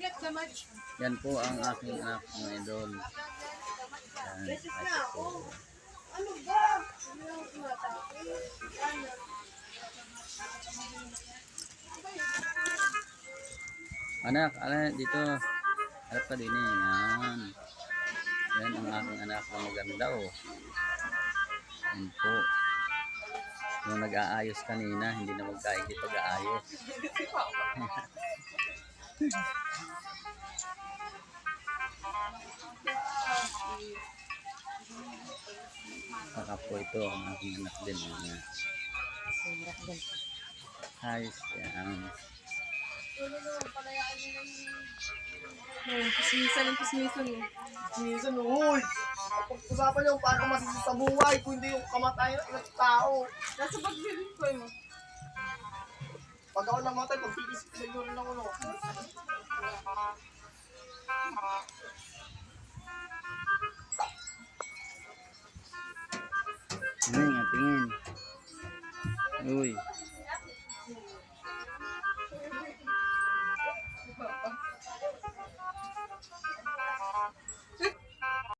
Yan po ang aking anak mga idol. Yan. Ito po. Ano ba? Anak, anak, dito. Harap ka din eh. Yan. Yan ang aking anak na maganda oh. Yan po. Nung nag-aayos kanina, hindi na magkain di pag-aayos. Saka po ito ang aking anak din. Ayos yan. Hmm, Pismisan ng pismisan eh. Minsan, uy! Pag-usapan niyo paano masisi sa buhay kung hindi yung kamatayan ng tao. Nasa pagbirin ko mo. Pag ako namatay, pag-iisip sa inyo rin ako, no? Tingin nga, tingin. Uy.